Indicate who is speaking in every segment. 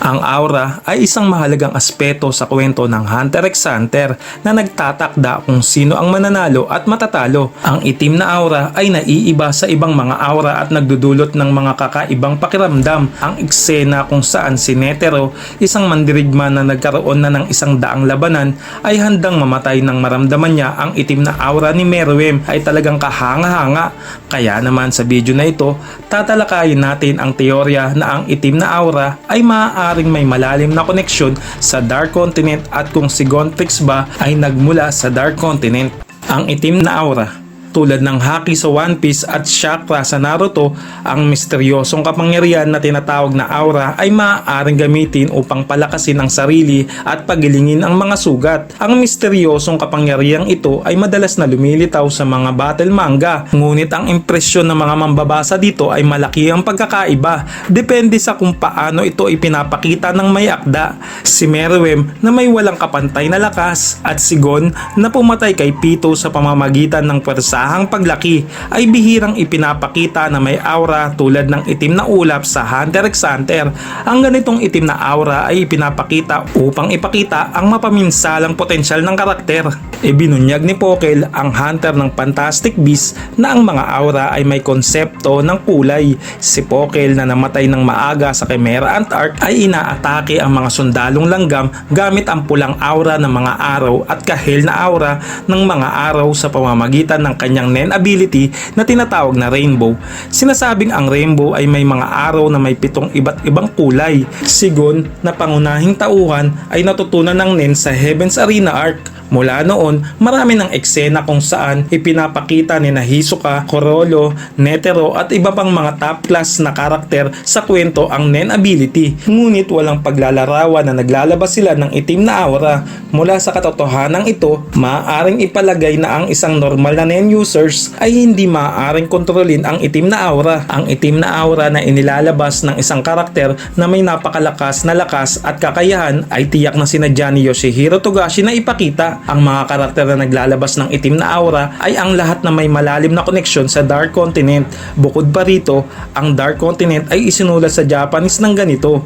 Speaker 1: Ang aura ay isang mahalagang aspeto sa kwento ng Hunter x Hunter na nagtatakda kung sino ang mananalo at matatalo. Ang itim na aura ay naiiba sa ibang mga aura at nagdudulot ng mga kakaibang pakiramdam. Ang eksena kung saan si Netero, isang mandirigma na nagkaroon na ng isang daang labanan, ay handang mamatay nang maramdaman niya ang itim na aura ni Meruem ay talagang kahanga-hanga. Kaya naman sa video na ito, tatalakayin natin ang teorya na ang itim na aura ay maaaring may malalim na koneksyon sa Dark Continent at kung si Gontrix ba ay nagmula sa Dark Continent. Ang itim na aura tulad ng Haki sa One Piece at Chakra sa Naruto, ang misteryosong kapangyarihan na tinatawag na aura ay maaaring gamitin upang palakasin ang sarili at pagilingin ang mga sugat. Ang misteryosong kapangyarihang ito ay madalas na lumilitaw sa mga battle manga, ngunit ang impresyon ng mga mambabasa dito ay malaki ang pagkakaiba. Depende sa kung paano ito ipinapakita ng may akda. Si Meruem na may walang kapantay na lakas at si Gon na pumatay kay Pito sa pamamagitan ng pwersahang paglaki ay bihirang ipinapakita na may aura tulad ng itim na ulap sa Hunter x Hunter. Ang ganitong itim na aura ay ipinapakita upang ipakita ang mapaminsalang potensyal ng karakter. Ibinunyag ni Pokel ang Hunter ng Fantastic Beasts na ang mga aura ay may konsepto ng kulay. Si Pokel na namatay ng maaga sa Chimera Ant Arc ay inaatake ang mga sundalong langgam gamit ang pulang aura ng mga araw at kahil na aura ng mga araw sa pamamagitan ng kanyang Nen ability na tinatawag na Rainbow. Sinasabing ang Rainbow ay may mga araw na may pitong iba't ibang kulay. Sigon na pangunahing tauhan ay natutunan ng Nen sa Heaven's Arena Arc. Mula noon, marami ng eksena kung saan ipinapakita ni na Hisoka, Korolo, Netero at iba pang mga top class na karakter sa kwento ang Nen ability. Ngunit walang paglalarawan na naglalabas sila ng itim na aura. Mula sa katotohanan ito, maaaring ipalagay na ang isang normal na Nen users ay hindi maaaring kontrolin ang itim na aura. Ang itim na aura na inilalabas ng isang karakter na may napakalakas na lakas at kakayahan ay tiyak na sinadya ni Yoshihiro Togashi na ipakita. Ang mga karakter na naglalabas ng itim na aura ay ang lahat na may malalim na koneksyon sa Dark Continent. Bukod pa rito, ang Dark Continent ay isinulat sa Japanese ng ganito.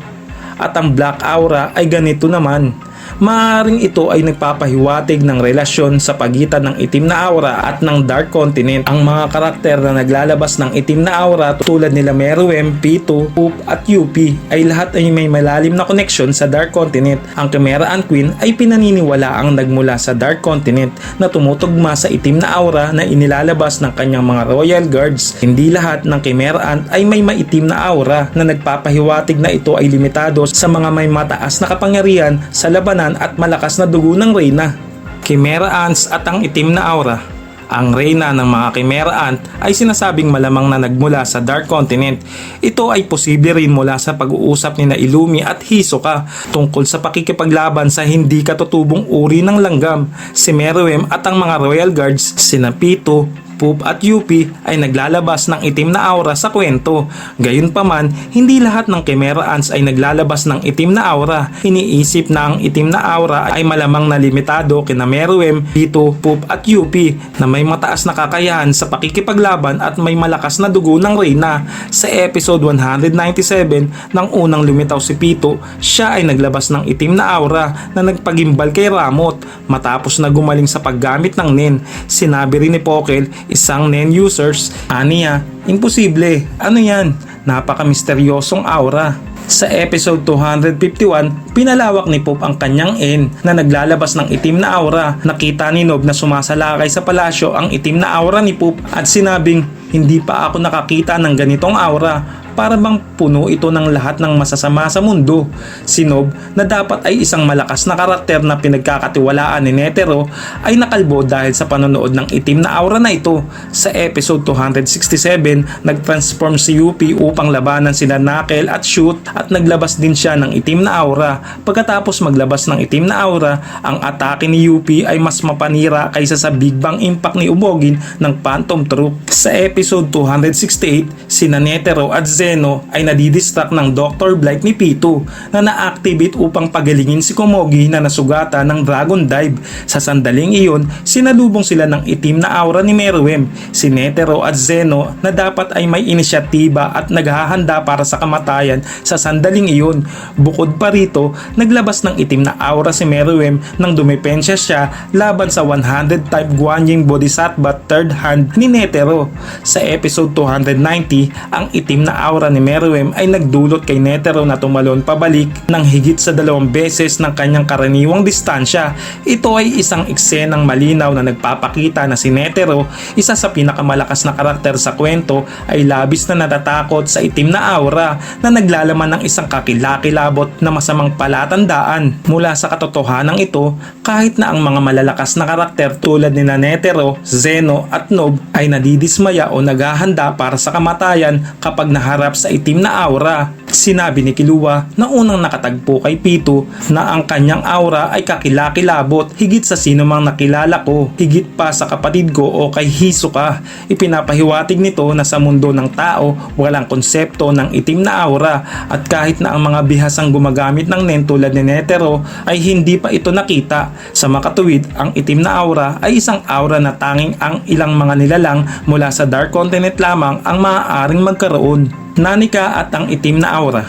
Speaker 1: At ang Black Aura ay ganito naman. Maaring ito ay nagpapahiwatig ng relasyon sa pagitan ng itim na aura at ng Dark Continent. Ang mga karakter na naglalabas ng itim na aura tulad nila Meruem, Pitu, Poop at UP ay lahat ay may malalim na koneksyon sa Dark Continent. Ang Chimera Ant Queen ay pinaniniwala ang nagmula sa Dark Continent na tumutugma sa itim na aura na inilalabas ng kanyang mga Royal Guards. Hindi lahat ng Chimera Ant ay may maitim na aura na nagpapahiwatig na ito ay limitado sa mga may mataas na kapangyarihan sa labanan at malakas na dugo ng Reyna. Chimera Ants at ang itim na aura. Ang Reyna ng mga Chimera Ant ay sinasabing malamang na nagmula sa Dark Continent. Ito ay posible rin mula sa pag-uusap ni na at Hisoka tungkol sa pakikipaglaban sa hindi katutubong uri ng langgam. Si Meruem at ang mga Royal Guards, sina Pito, Poop at UP ay naglalabas ng itim na aura sa kwento. Gayunpaman, hindi lahat ng Chimera Ants ay naglalabas ng itim na aura. Iniisip na ang itim na aura ay malamang na limitado kina Meruem, Pito, Poop at UP na may mataas na kakayahan sa pakikipaglaban at may malakas na dugo ng Reyna. Sa episode 197 ng unang lumitaw si Pito, siya ay naglabas ng itim na aura na nagpagimbal kay Ramot matapos na gumaling sa paggamit ng Nen. Sinabi rin ni Pokel isang NEN users, aniya, imposible. Ano yan? Napaka-misteryosong aura. Sa episode 251, pinalawak ni Pope ang kanyang N na naglalabas ng itim na aura. Nakita ni Nob na sumasalakay sa palasyo ang itim na aura ni Pope at sinabing, hindi pa ako nakakita ng ganitong aura para bang puno ito ng lahat ng masasama sa mundo. Si Nob na dapat ay isang malakas na karakter na pinagkakatiwalaan ni Netero ay nakalbo dahil sa panonood ng itim na aura na ito. Sa episode 267, nag-transform si UP upang labanan sina Knuckle at Shoot at naglabas din siya ng itim na aura. Pagkatapos maglabas ng itim na aura, ang atake ni UP ay mas mapanira kaysa sa Big Bang Impact ni Ubogin ng Phantom Troop. Sa episode episode 268, sina Netero at Zeno ay nadidistract ng Dr. Blight ni Pitu na na-activate upang pagalingin si Komogi na nasugatan ng Dragon Dive. Sa sandaling iyon, sinalubong sila ng itim na aura ni Meruem, si Netero at Zeno na dapat ay may inisyatiba at naghahanda para sa kamatayan sa sandaling iyon. Bukod pa rito, naglabas ng itim na aura si Meruem nang dumepensya siya laban sa 100 type Guanyin Bodhisattva third hand ni Netero. Sa episode 290, ang itim na aura ni Meruem ay nagdulot kay Netero na tumalon pabalik ng higit sa dalawang beses ng kanyang karaniwang distansya. Ito ay isang eksenang malinaw na nagpapakita na si Netero, isa sa pinakamalakas na karakter sa kwento, ay labis na natatakot sa itim na aura na naglalaman ng isang kakilakilabot na masamang palatandaan. Mula sa katotohanan ito, kahit na ang mga malalakas na karakter tulad ni Netero, Zeno at Nob ay nadidismaya o naghahanda para sa kamatayan kapag naharap sa itim na aura. Sinabi ni Kilua na unang nakatagpo kay Pitu na ang kanyang aura ay kakilakilabot higit sa sino mang nakilala ko, higit pa sa kapatid ko o kay Hisoka. Ipinapahiwatig nito na sa mundo ng tao walang konsepto ng itim na aura at kahit na ang mga bihasang gumagamit ng nen tulad ni Netero ay hindi pa ito nakita. Sa makatuwid, ang itim na aura ay isang aura na tanging ang ilang mga nilalang mula sa Dark Continent lamang ang maaaring magkaroon. Nanika at ang itim na aura.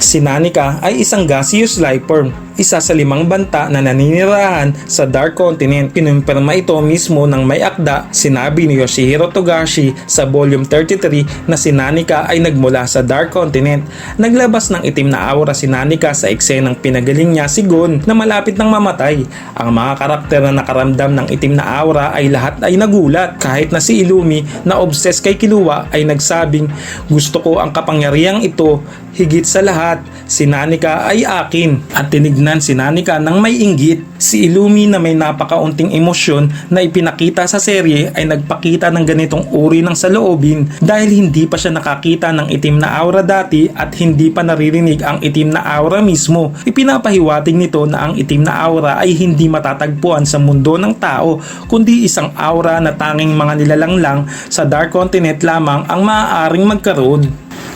Speaker 1: Si Nanika ay isang gaseous life form, isa sa limang banta na naninirahan sa Dark Continent. Kinumpirma ito mismo ng may akda, sinabi ni Yoshihiro Togashi sa volume 33 na si Nanika ay nagmula sa Dark Continent. Naglabas ng itim na aura si Nanika sa eksenang pinagaling niya si Gon na malapit ng mamatay. Ang mga karakter na nakaramdam ng itim na aura ay lahat ay nagulat kahit na si Ilumi na obsessed kay Killua ay nagsabing gusto ko ang kapangyarihang ito higit sa lahat si Nanika ay akin at tinignan si Nanika ng may inggit. Si Ilumi na may napakaunting emosyon na ipinakita sa serye ay nagpakita ng ganitong uri ng saloobin dahil hindi pa siya nakakita ng itim na aura dati at hindi pa naririnig ang itim na aura mismo. Ipinapahiwatig nito na ang itim na aura ay hindi matatagpuan sa mundo ng tao kundi isang aura na tanging mga nilalang lang sa Dark Continent lamang ang maaaring magkaroon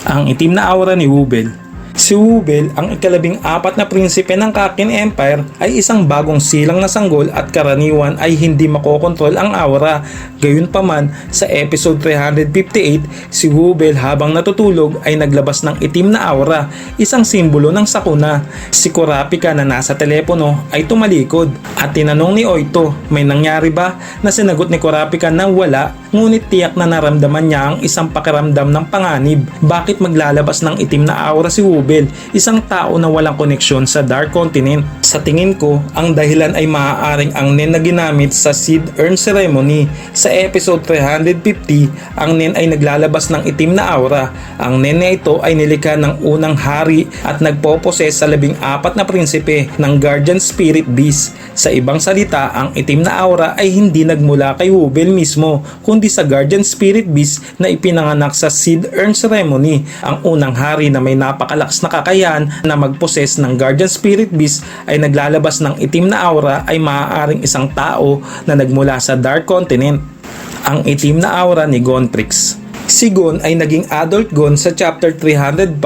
Speaker 1: ang itim na aura ni Wubel. Si Wubel, ang ikalabing apat na prinsipe ng Kakin Empire, ay isang bagong silang na sanggol at karaniwan ay hindi makokontrol ang aura. Gayunpaman, sa episode 358, si Wubel habang natutulog ay naglabas ng itim na aura, isang simbolo ng sakuna. Si Kurapika na nasa telepono ay tumalikod at tinanong ni Oito, may nangyari ba? Na sinagot ni Kurapika na wala, ngunit tiyak na naramdaman niya ang isang pakiramdam ng panganib. Bakit maglalabas ng itim na aura si Wubel, isang tao na walang koneksyon sa Dark Continent? Sa tingin ko, ang dahilan ay maaaring ang nen na ginamit sa Seed Urn Ceremony. Sa episode 350, ang nen ay naglalabas ng itim na aura. Ang nen na ito ay nilikha ng unang hari at nagpoposes sa labing apat na prinsipe ng Guardian Spirit Beast. Sa ibang salita, ang itim na aura ay hindi nagmula kay Wubel mismo, kundi sa Guardian Spirit Beast na ipinanganak sa Seed Urn Ceremony. Ang unang hari na may napakalakas na kakayahan na magposes ng Guardian Spirit Beast ay naglalabas ng itim na aura ay maaaring isang tao na nagmula sa Dark Continent. Ang itim na aura ni Gontrix. Si Gon ay naging adult Gon sa chapter 305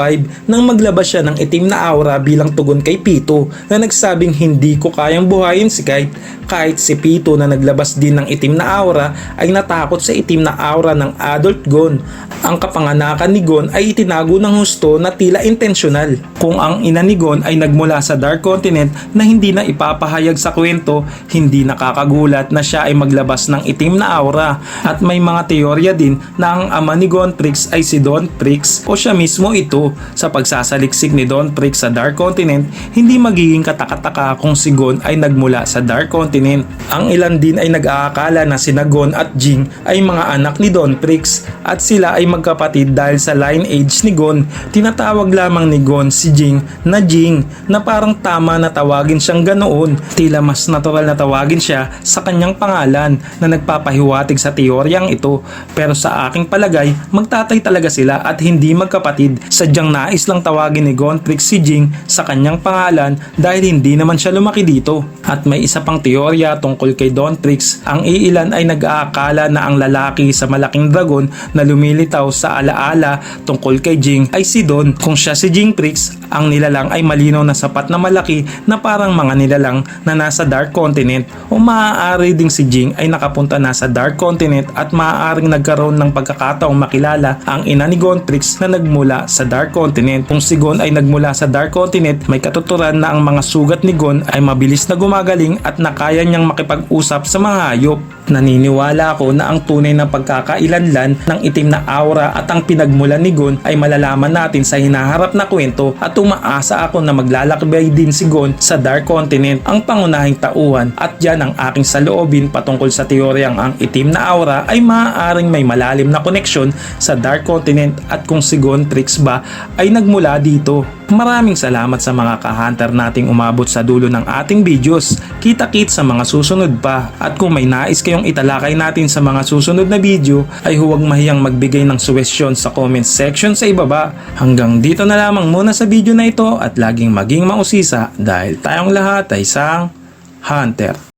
Speaker 1: nang maglabas siya ng itim na aura bilang tugon kay Pito na nagsabing hindi ko kayang buhayin si Kite kahit si Pito na naglabas din ng itim na aura ay natakot sa itim na aura ng adult Gon. Ang kapanganakan ni Gon ay itinago ng husto na tila intensyonal. Kung ang ina ni Gon ay nagmula sa Dark Continent na hindi na ipapahayag sa kwento, hindi nakakagulat na siya ay maglabas ng itim na aura. At may mga teorya din na ang ama ni Gon Prix ay si Don Prix o siya mismo ito. Sa pagsasaliksik ni Don Prix sa Dark Continent, hindi magiging katakataka kung si Gon ay nagmula sa Dark Continent. Ang ilan din ay nag-aakala na sina Gon at Jing ay mga anak ni Don Prix at sila ay magkapatid dahil sa lineage ni Gon. Tinatawag lamang ni Gon si Jing na Jing na parang tama na tawagin siyang ganoon. Tila mas natural na tawagin siya sa kanyang pangalan na nagpapahiwatig sa teoryang ito. Pero sa aking palagay tatay, magtatay talaga sila at hindi magkapatid. Sadyang nais lang tawagin ni Gontrix si Jing sa kanyang pangalan dahil hindi naman siya lumaki dito. At may isa pang teorya tungkol kay Dontrix, ang iilan ay nag-aakala na ang lalaki sa malaking dragon na lumilitaw sa alaala tungkol kay Jing ay si Don. Kung siya si Jing Trix, ang nilalang ay malinaw na sapat na malaki na parang mga nilalang na nasa Dark Continent o maaari ding si Jing ay nakapunta na sa Dark Continent at maaaring nagkaroon ng pagkakataong makilala ang ina ni Gontrix na nagmula sa Dark Continent. Kung si Gon ay nagmula sa Dark Continent, may katuturan na ang mga sugat ni Gon ay mabilis na gumagaling at nakaya niyang makipag-usap sa mga hayop. Naniniwala ako na ang tunay na pagkakailanlan ng itim na aura at ang pinagmulan ni Gon ay malalaman natin sa hinaharap na kwento at umaasa ako na maglalakbay din si Gon sa Dark Continent ang pangunahing tauhan at yan ang aking saloobin patungkol sa teoryang ang itim na aura ay maaaring may malalim na koneksyon sa Dark Continent at kung si Gon Trix ba ay nagmula dito. Maraming salamat sa mga ka-hunter nating umabot sa dulo ng ating videos. Kita-kit sa mga susunod pa. At kung may nais kayong italakay natin sa mga susunod na video, ay huwag mahiyang magbigay ng suwestyon sa comment section sa ibaba. Hanggang dito na lamang muna sa video na ito at laging maging mausisa dahil tayong lahat ay isang hunter.